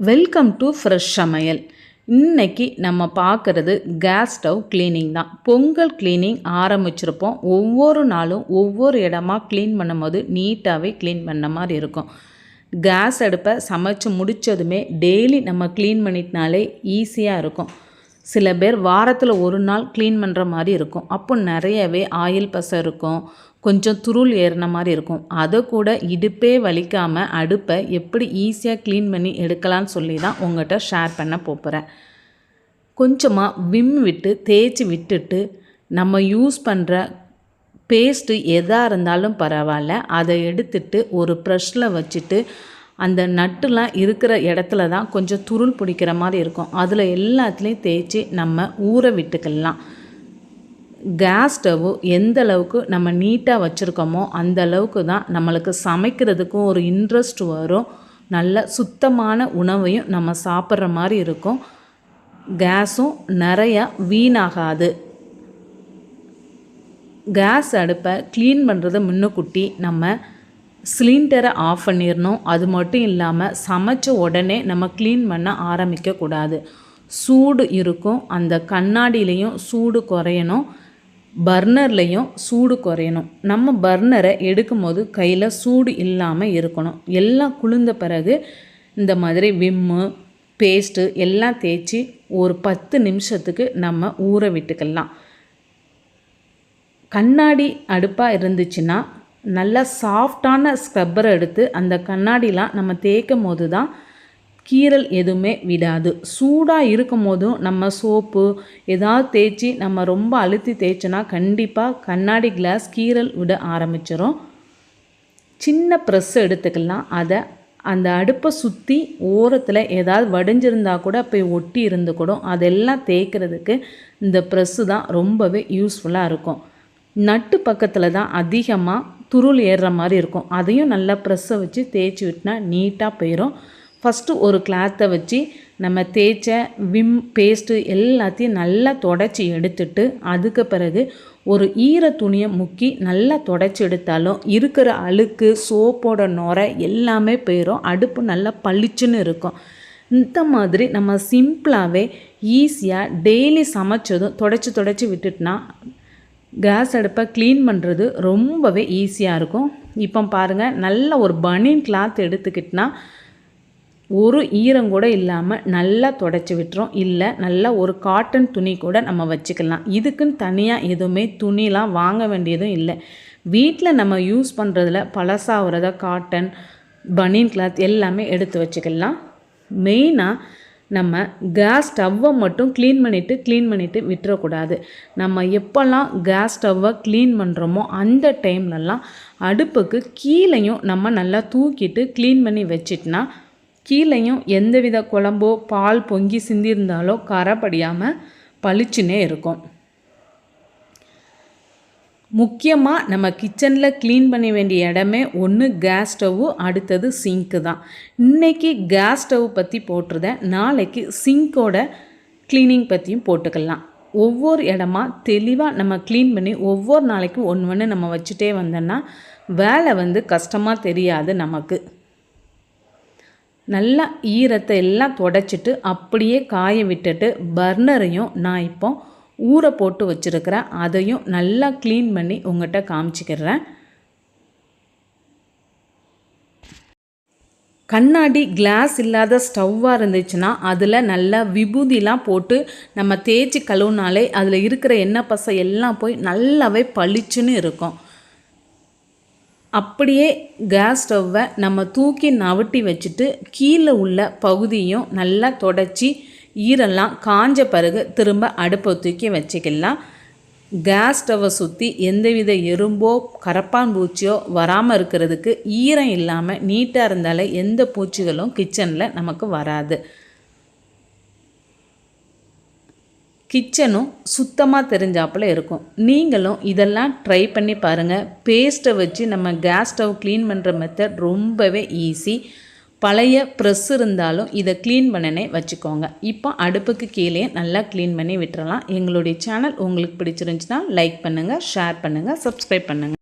Welcome to fresh சமையல். இன்னைக்கு நம்ம பார்க்குறது கேஸ் ஸ்டவ் க்ளீனிங் தான். பொங்கல் க்ளீனிங் ஆரம்பிச்சிருப்போம். ஒவ்வொரு நாளும் ஒவ்வொரு இடமா க்ளீன் பண்ணும்போது நீட்டாகவே க்ளீன் பண்ண மாதிரி இருக்கும். கேஸ் அடுப்பை சமைச்சு முடித்ததுமே டெய்லி நம்ம க்ளீன் பண்ணிட்டனாலே ஈஸியாக இருக்கும். சில பேர் வாரத்தில் ஒரு நாள் க்ளீன் பண்ணுற மாதிரி இருக்கும். அப்போ நிறையவே ஆயில் பசை இருக்கும். கொஞ்சம் துருள் ஏறின மாதிரி இருக்கும். அதை கூட இடுப்பே வலிக்காமல் அடுப்பை எப்படி ஈஸியாக க்ளீன் பண்ணி எடுக்கலான்னு சொல்லி தான் உங்கள்கிட்ட ஷேர் பண்ண போகிறேன் கொஞ்சமாக விம் விட்டு தேய்ச்சி விட்டுட்டு நம்ம யூஸ் பண்ணுற பேஸ்ட்டு எதாக இருந்தாலும் பரவாயில்ல. அதை எடுத்துட்டு ஒரு ப்ரெஷ்ஷில் வச்சுட்டு அந்த நட்டுலாம் இருக்கிற இடத்துல தான் கொஞ்சம் துருள் பிடிக்கிற மாதிரி இருக்கும். அதில் எல்லாத்துலேயும் தேய்ச்சி நம்ம ஊற விட்டுக்கலாம். கேஸ் ஸ்டவ்வு எந்த அளவுக்கு நம்ம நீட்டாக வச்சுருக்கோமோ அந்த அளவுக்கு தான் நம்மளுக்கு சமைக்கிறதுக்கும் ஒரு இன்ட்ரெஸ்ட் வரும். நல்ல சுத்தமான உணவையும் நம்ம சாப்பிட்ற மாதிரி இருக்கும். கேஸும் நிறையா வீணாகாது. கேஸ் அடுப்பை க்ளீன் பண்ணுறது முன்னுக்குட்டி நம்ம சிலிண்டரை ஆஃப் பண்ணிடணும் அது மட்டும் இல்லாமல் சமைச்ச உடனே நம்ம க்ளீன் பண்ண ஆரம்பிக்கக்கூடாது. சூடு இருக்கும். அந்த கண்ணாடியிலையும் சூடு குறையணும். பர்னர்லேயும் சூடு குறையணும். நம்ம பர்னரை எடுக்கும்போது கையில் சூடு இல்லாமல் இருக்கணும். எல்லாம் குளிர்ந்த பிறகு இந்த மாதிரி விம்மு பேஸ்ட்டு எல்லாம் தேய்ச்சி ஒரு பத்து நிமிஷத்துக்கு நம்ம ஊற விட்டுக்கலாம். கண்ணாடி அடுப்பாக இருந்துச்சுன்னா நல்லா சாஃப்டான ஸ்க்ரப்பரை எடுத்து அந்த கண்ணாடிலாம் நம்ம தேய்க்கும் போது தான் கீரல் எதுவுமே விடாது. சூடாக இருக்கும் போதும் நம்ம சோப்பு ஏதாவது தேய்ச்சி நம்ம ரொம்ப அழுத்தி தேய்ச்சோன்னா கண்டிப்பாக கண்ணாடி கிளாஸ் கீரல் விட ஆரம்பிச்சிடும் சின்ன ப்ரெஸ் எடுத்துக்கலாம். அதை அந்த அடுப்பை சுற்றி ஓரத்தில் ஏதாவது வடிஞ்சிருந்தா கூட போய் ஒட்டி இருந்து கூட அதெல்லாம் தேய்க்கிறதுக்கு இந்த ப்ரெஸ்ஸு தான் ரொம்பவே யூஸ்ஃபுல்லாக இருக்கும். நட்டு பக்கத்தில் தான் அதிகமாக துருள் ஏறுற மாதிரி இருக்கும். அதையும் நல்லா ப்ரெஸ்ஸை வச்சு தேய்ச்சி விட்டினா நீட்டாக போயிடும் ஃபஸ்ட்டு ஒரு கிளாத்தை வச்சு நம்ம தேய்ச்ச விம் பேஸ்ட்டு எல்லாத்தையும் நல்லா தொடச்சி எடுத்துட்டு அதுக்கு பிறகு ஒரு ஈர துணியை முக்கி நல்லா தொடச்சி எடுத்தாலும் இருக்கிற அழுக்கு சோப்போட நுரை எல்லாமே போயிடும் அடுப்பு நல்லா பளிச்சுன்னு இருக்கும். இந்த மாதிரி நம்ம சிம்பிளாகவே ஈஸியாக டெய்லி சமைச்சதும் தொடச்சி தொடச்சி விட்டுட்டுனா கேஸ் அடுப்பை க்ளீன் பண்ணுறது ரொம்பவே ஈஸியாக இருக்கும். இப்போ பாருங்கள் நல்ல ஒரு பனியன் கிளாத் எடுத்துக்கிட்டினா ஒரு ஈரம் கூட இல்லாமல் நல்லா தொடச்சி விட்டுரும். இல்லை நல்லா ஒரு காட்டன் துணி கூட நம்ம வச்சுக்கலாம். இதுக்குன்னு தனியாக எதுவுமே துணிலாம் வாங்க வேண்டியதும் இல்லை. வீட்டில் நம்ம யூஸ் பண்ணுறதுல பழசாகிறத காட்டன் பனியன் கிளாத் எல்லாமே எடுத்து வச்சுக்கலாம். மெயினாக நம்ம கேஸ் ஸ்டவ்வை மட்டும் க்ளீன் பண்ணிவிட்டு க்ளீன் பண்ணிவிட்டு விட்டுறக்கூடாது. நம்ம எப்போல்லாம் கேஸ் ஸ்டவ்வை க்ளீன் பண்ணுறோமோ அந்த டைம்லலாம் அடுப்புக்கு கீழேயும் நம்ம நல்லா தூக்கிட்டு க்ளீன் பண்ணி வச்சிட்டோன்னா கீழேயும் எந்தவித குழம்போ பால் பொங்கி சிந்திருந்தாலோ கரை படியாமல் பளிச்சுன்னே இருக்கும். முக்கியமாக நம்ம கிச்சனில் க்ளீன் பண்ண வேண்டிய இடமே ஒன்று கேஸ் ஸ்டவ்வு அடுத்தது சிங்க்கு தான். இன்றைக்கி கேஸ் ஸ்டவ் பற்றி போட்டிருந்தேன் நாளைக்கு சிங்கோட க்ளீனிங் பற்றியும் போட்டுக்கலாம். ஒவ்வொரு இடமா தெளிவாக நம்ம க்ளீன் பண்ணி ஒவ்வொரு நாளைக்கும் ஒன்று ஒன்று நம்ம வச்சுட்டே வந்தோன்னா வேலை வந்து கஷ்டமாக தெரியாது நமக்கு. நல்லா ஈரத்தை எல்லாம் தொடச்சிட்டு அப்படியே காய விட்டுட்டு பர்னரையும் நான் இப்போ ஊற போட்டு வச்சுருக்கிறேன். அதையும் நல்லா க்ளீன் பண்ணி உங்கள்கிட்ட காமிச்சிக்கிறேன். கண்ணாடி கிளாஸ் இல்லாத ஸ்டவ்வாக இருந்துச்சுன்னா அதில் நல்லா விபூதிலாம் போட்டு நம்ம தேய்ச்சி கழுவுனாலே அதில் இருக்கிற எண்ணெய் பசை எல்லாம் போய் நல்லாவே பளிச்சுன்னு இருக்கும். அப்படியே கேஸ் ஸ்டவ்வை நம்ம தூக்கி நவட்டி வச்சுட்டு கீழே உள்ள பகுதியும் நல்லா தொடச்சி ஈரெல்லாம் காஞ்ச பிறகு திரும்ப அடுப்பை தூக்கி வச்சுக்கலாம். கேஸ் ஸ்டவ்வை சுற்றி எந்தவித எறும்போ கரப்பான் பூச்சியோ வராமல் இருக்கிறதுக்கு ஈரம் இல்லாமல் நீட்டாக இருந்தாலே எந்த பூச்சிகளும் கிச்சனில் நமக்கு வராது. கிச்சனும் சுத்தமாக தெரிஞ்சாப்பில் இருக்கும். நீங்களும் இதெல்லாம் ட்ரை பண்ணி பாருங்கள் பேஸ்ட்டை வச்சு நம்ம கேஸ் ஸ்டவ் க்ளீன் பண்ணுற மெத்தட் ரொம்பவே ஈஸி பழைய ப்ரெஸ் இருந்தாலும் இதை க்ளீன் பண்ணனே வச்சுக்கோங்க. இப்போ அடுப்புக்கு கீழே நல்லா க்ளீன் பண்ணி விட்டுறலாம். எங்களுடைய சேனல் உங்களுக்கு பிடிச்சிருந்துச்சுன்னா லைக் பண்ணுங்கள் ஷேர் பண்ணுங்கள் சப்ஸ்கிரைப் பண்ணுங்கள்